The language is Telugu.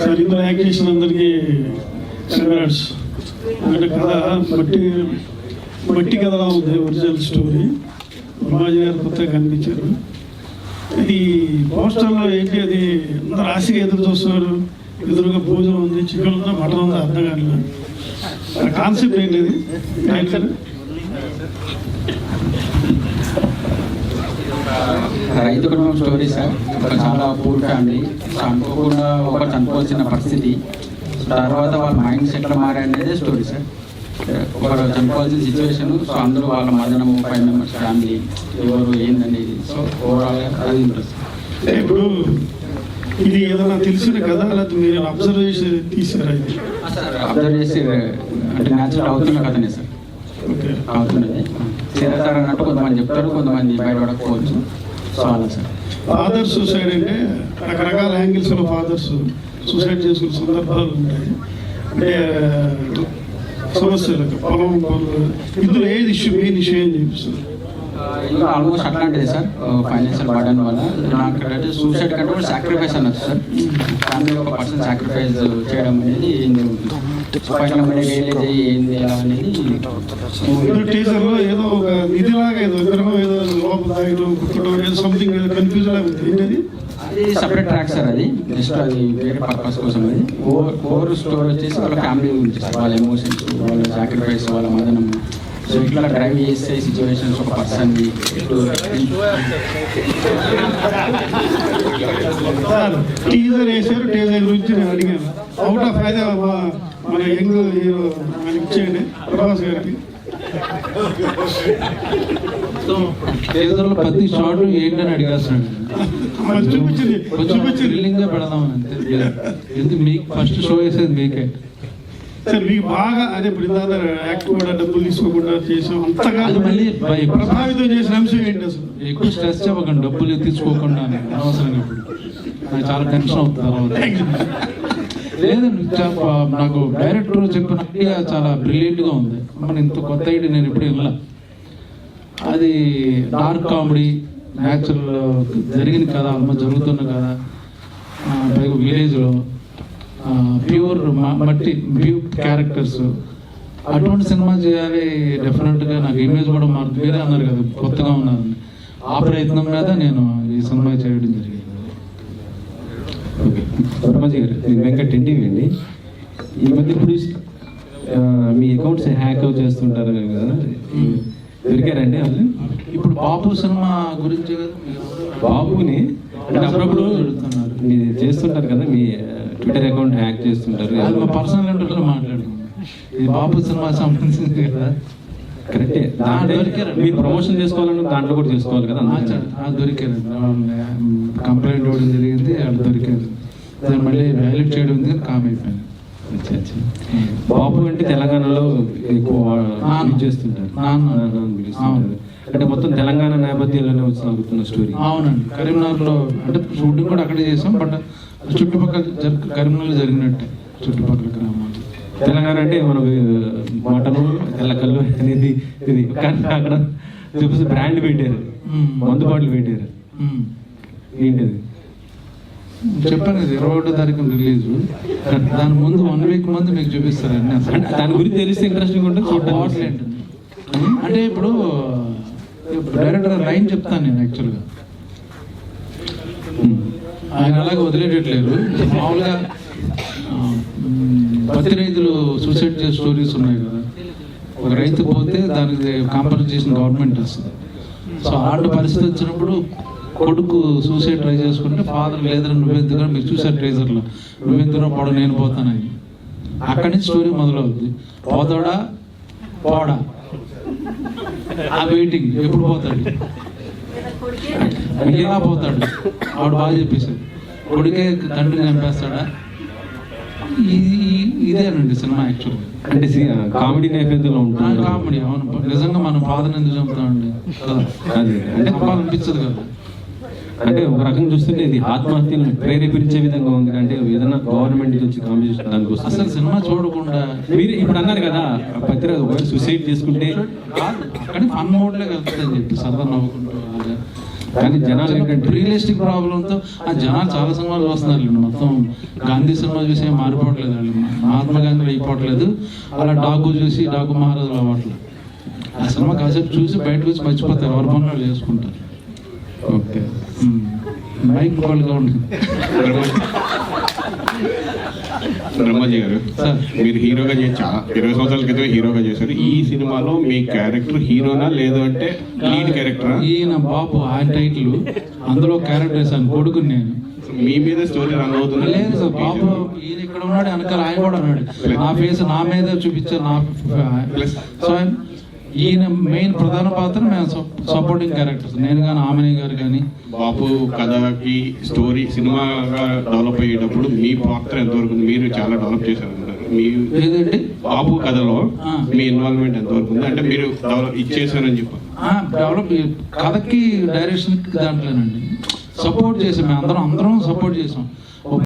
సార్ ఇందులో యాక్ట్ చేసిన అందరికీ కంగ్రాట్స్ ఎందుకంటే కథ మట్టి మట్టి కథలా ఉంది ఒరిజినల్ స్టోరీ. బ్రహ్మాజీ గారు కొత్తగా కనిపించారు. ఇది పోస్టర్లో ఏంటి అది అందరు ఆశగా ఎదురు చూస్తున్నారు. ఎదురుగా భోజనం ఉంది చికెన్ ఉందా మటన్ ఉందా అర్థం కాలేదు కాన్సెప్ట్ ఏంటి ఇది రైతు కుటుంబం స్టోరీ సార్? ఒక చాలా పూర్ ఫ్యామిలీ. అనుకోకుండా ఒక చనిపోవాల్సిన పరిస్థితి. తర్వాత వాళ్ళ మైండ్ సెట్ మారే అనేది స్టోరీ సార్. ఒకరు చనిపోవాల్సిన సిచ్యువేషన్ సో అందరూ వాళ్ళ మదనము ఫైవ్ మెంబర్స్ ఫ్యామిలీ ఎవరు ఏందనేది. సో ఓవరాల్ అది ఇంట్రెస్ట్ ఇప్పుడు ఇది ఏదైనా తెలిసిన కదా మీరు అబ్జర్వ్ చేసి తీసారా ఇది? అబ్జర్వ్ చేసి అంటే న్యాచురల్ అవుతున్న కథనే సార్. అవుతున్నది. చేరతారు అన్నట్టు కొంతమంది చెప్తారు కొంతమంది బయటపడకపోవచ్చు. సార్. ఫాదర్ సూసైడ్ అంటే రకరకాల యాంగిల్స్లో ఫాదర్స్ సూసైడ్ చేసుకునే సందర్భాలు ఉంటాయి. అంటే సమస్యలు పొలం పనులు ఇందులో ఏది ఇష్యూ మెయిన్ ఇష్యూ ఏం చూపిస్తుంది ఇంకా ఆల్మోస్ట్ అట్లాంటిది సార్. ఫైనాన్షియల్ బర్డన్ వల్ల నాకు సూసైడ్ కంటే సాక్రిఫైస్ అనొచ్చు సార్. ఫ్యామిలీలో ఒక పర్సన్ సాక్రిఫైస్ చేయడం అనేది రియలైజ్ అయ్యి ఏంది ఎలా అనేది ఏదో టీచర్లో ఏదో ఒక నిధిలాగా ఏదో విగ్రహం ఏదో లోపల ఏదో సంథింగ్ ఏదో కన్ఫ్యూజ్ లాగా ఉంది ఏంటది? అది సపరేట్ ట్రాక్ సార్ అది. జస్ట్ అది వేరే పర్పస్ కోసం అది. ఓవర్ ఓవర్ స్టోర్ వచ్చేసి వాళ్ళ ఫ్యామిలీ గురించి సార్ వాళ్ళ ఎమోషన్స్ వాళ్ళ సాక్రిఫైస్ వాళ్ళ మదనం. సో ఇట్లా డ్రైవ్ చేసే సిచ్యువేషన్స్ ఒక టీజర్ వేశారు టీజర్ గురించి నేను అడిగాను. అవుట్ ఆఫ్ అయితే మన యంగ్ హీరో ఇచ్చేయండి ప్రభాస్ గారికి. టీజర్లో ప్రతి షాట్ ఏంటని అడిగేస్తున్నాడు మరి చూపించింది పెడదాం అంతే. ఎందుకు మీకు ఫస్ట్ షో వేసేది మీకే? సార్ మీకు బాగా అదే ఇప్పుడు ఇందాక యాక్ట్ కూడా డబ్బులు తీసుకోకుండా చేసాం. అంతగా మళ్ళీ ప్రభావితం చేసిన అంశం ఏంటి అసలు? ఎక్కువ స్ట్రెస్ చెప్పకండి డబ్బులు తీసుకోకుండా అనవసరంగా ఇప్పుడు నాకు చాలా టెన్షన్ అవుతుంది తర్వాత. లేదండి నాకు డైరెక్టర్ చెప్పిన ఐడియా చాలా బ్రిలియంట్గా ఉంది. మన ఇంత కొత్త ఐడియా నేను ఇప్పుడు వినలా. అది డార్క్ కామెడీ న్యాచురల్ జరిగిన కథ అమ్మ జరుగుతున్న కథ ఆ, పైగా విలేజ్లో ప్యూర్ మట్టి ప్యూర్ క్యారెక్టర్స్ అటువంటి సినిమా చేయాలి డెఫినెట్గా నాకు ఇమేజ్ కూడా మారుతుంది. మీరే అన్నారు కదా కొత్తగా ఉన్నది ఆ ప్రయత్నం మీద నేను ఈ సినిమా చేయడం జరిగింది. వర్మాజీ గారు వెంకట్ ఎన్టీవీ అండి. ఈ మధ్య ఇప్పుడు మీ అకౌంట్స్ హ్యాక్ చేస్తుంటారు కదా. దొరికారండి వాళ్ళు ఇప్పుడు బాబు సినిమా గురించి బాబుని అంటే అప్పుడప్పుడు. మీరు చేస్తుంటారు కదా మీ ట్విట్టర్ అకౌంట్ హ్యాక్ చేస్తుంటారు. అది మా పర్సనల్ ఇంటర్వ్యూలో మాట్లాడుకున్నాం ఇది బాబు సినిమా సంబంధించింది కదా. కరెక్టే. దొరికారు. మీరు ప్రమోషన్ చేసుకోవాలని దాంట్లో కూడా చేసుకోవాలి కదా దొరికారు కంప్లైంట్ ఇవ్వడం జరిగింది వాళ్ళు దొరికారు. దాన్ని మళ్ళీ వ్యాలిడ్ చేయడం ఉంది కామ్ అయిపోయింది. బాబు అంటే తెలంగాణలో ఎక్కువ చేస్తుంటారు. అంటే మొత్తం తెలంగాణ నేపథ్యంలోనే వచ్చి సాగుతున్న స్టోరీ అవునండి. కరీంనగర్లో అంటే షూటింగ్ కూడా అక్కడే చేసాం బట్ చుట్టుపక్కల కరీంనగర్ జరిగినట్టే చుట్టుపక్కల గ్రామాలు. తెలంగాణ అంటే మనకు మటను తెల్లకల్లు అనేది ఇది. కానీ అక్కడ చూపిస్తే బ్రాండ్ పెట్టారు. మందు బాటిల్ పెట్టారు. ఏంటిది? చెప్పాను కదా ఇరవై ఒకటో తారీఖు రిలీజ్ దాని ముందు వన్ వీక్ ముందు మీకు అంటే దాని గురించి తెలిస్తే ఇంట్రెస్టింగ్ ఉంటుంది అంటే ఇప్పుడు డైరెక్టర్ లైన్ చెప్తాను నేను యాక్చువల్గా. ఆయన అలాగే వదిలేటట్లేరు మామూలుగా పత్తి రైతులు సూసైడ్ చేసే స్టోరీస్ ఉన్నాయి కదా. ఒక రైతు పోతే దానికి కాంపన్సేషన్ గవర్నమెంట్ వస్తుంది. సో అలాంటి పరిస్థితి వచ్చినప్పుడు కొడుకు సూసైడ్ ట్రై చేసుకుంటే ఫాదర్ లేదని నువ్వెందుకు మీరు చూసారు ట్రేజర్లో నువ్వెందుకు పడు నేను పోతానని. అక్కడి నుంచి స్టోరీ మొదలవుద్ది. పోతాడా? పోడా. ఆ వెయిటింగ్ ఎప్పుడు పోతాడు? ఎలా పోతాడు? ఆవిడ బాగా చెప్పేశాడు కొడుకే తండ్రిని చంపేస్తాడా? ఇది ఇదేనండి సినిమా యాక్చువల్గా అంటే కామెడీ నేపథ్యంలో ఉంటుంది. కామెడీ అవును. నిజంగా మనం ఫాదర్ ఎందుకు చంపుతామండి? కదా? అదే. అంటే చంపాలనిపించదు కదా. అంటే ఒక రకం చూస్తుంటే ఇది ఆత్మహత్యలను ప్రేరేపించే విధంగా ఉంది. అంటే ఏదైనా గవర్నమెంట్ నుంచి కాంపిటీషన్ దానికి అసలు సినిమా చూడకుండా మీరు ఇప్పుడు అన్నారు కదా పత్రిక ఒకవేళ సూసైడ్ చేసుకుంటే అక్కడ ఫన్ మోడ్లే వెళ్తుందని చెప్పి సరదా నవ్వుకుంటూ కానీ జనాలు ఏంటంటే రియలిస్టిక్ ప్రాబ్లంతో ఆ జనాలు చాలా సినిమాలు చూస్తున్నారు మొత్తం. గాంధీ సినిమా చూసి ఏం మారిపోవట్లేదు వాళ్ళు. మహాత్మా గాంధీ అయిపోవట్లేదు. అలా డాకు చూసి డాకు మహారాజులు అవ్వట్లేదు ఆ సినిమా కాసేపు చూసి బయటకు వచ్చి మర్చిపోతారు. ఎవరి పనులు చేసుకుంటారు. ఓకే. మైక్ వాళ్ళగా ఉంటుంది బ్రహ్మాజీ గారు సార్. మీరు హీరోగా చేసి చాలా ఇరవై సంవత్సరాల క్రితం హీరోగా చేశారు. ఈ సినిమాలో మీ క్యారెక్టర్ హీరోనా లేదు అంటే లీడ్ క్యారెక్టరా? ఈయన బాబు ఆయన టైటిల్ అందులో క్యారెక్టర్ వేసాను కొడుకుని నేను. మీ మీద స్టోరీ రన్ అవుతుంది? లేదు సార్ బాబు ఈయన ఇక్కడ ఉన్నాడు వెనకాల ఆయన కూడా ఉన్నాడు. నా ఫేస్ నా మీద చూపించారు నా. సో ఈయన మెయిన్ ప్రధాన పాత్ర మేము సపోర్టింగ్ క్యారెక్టర్స్ నేను కానీ ఆమెని గారు కానీ బాపు కథకి స్టోరీ సినిమాగా డెవలప్ అయ్యేటప్పుడు మీ పాత్ర ఎంతవరకు? మీరు చాలా డెవలప్ చేశారు అంటారు. మీ ఏదండి? బాపు కథలో. మీ ఇన్వాల్వ్మెంట్ ఎంతవరకు ఉంది? అంటే మీరు డెవలప్ ఇచ్చేసారని చెప్పారు డెవలప్ కథకి డైరెక్షన్ దాంట్లోనండి. సపోర్ట్ చేసాం మేము అందరం. అందరం సపోర్ట్ చేసాం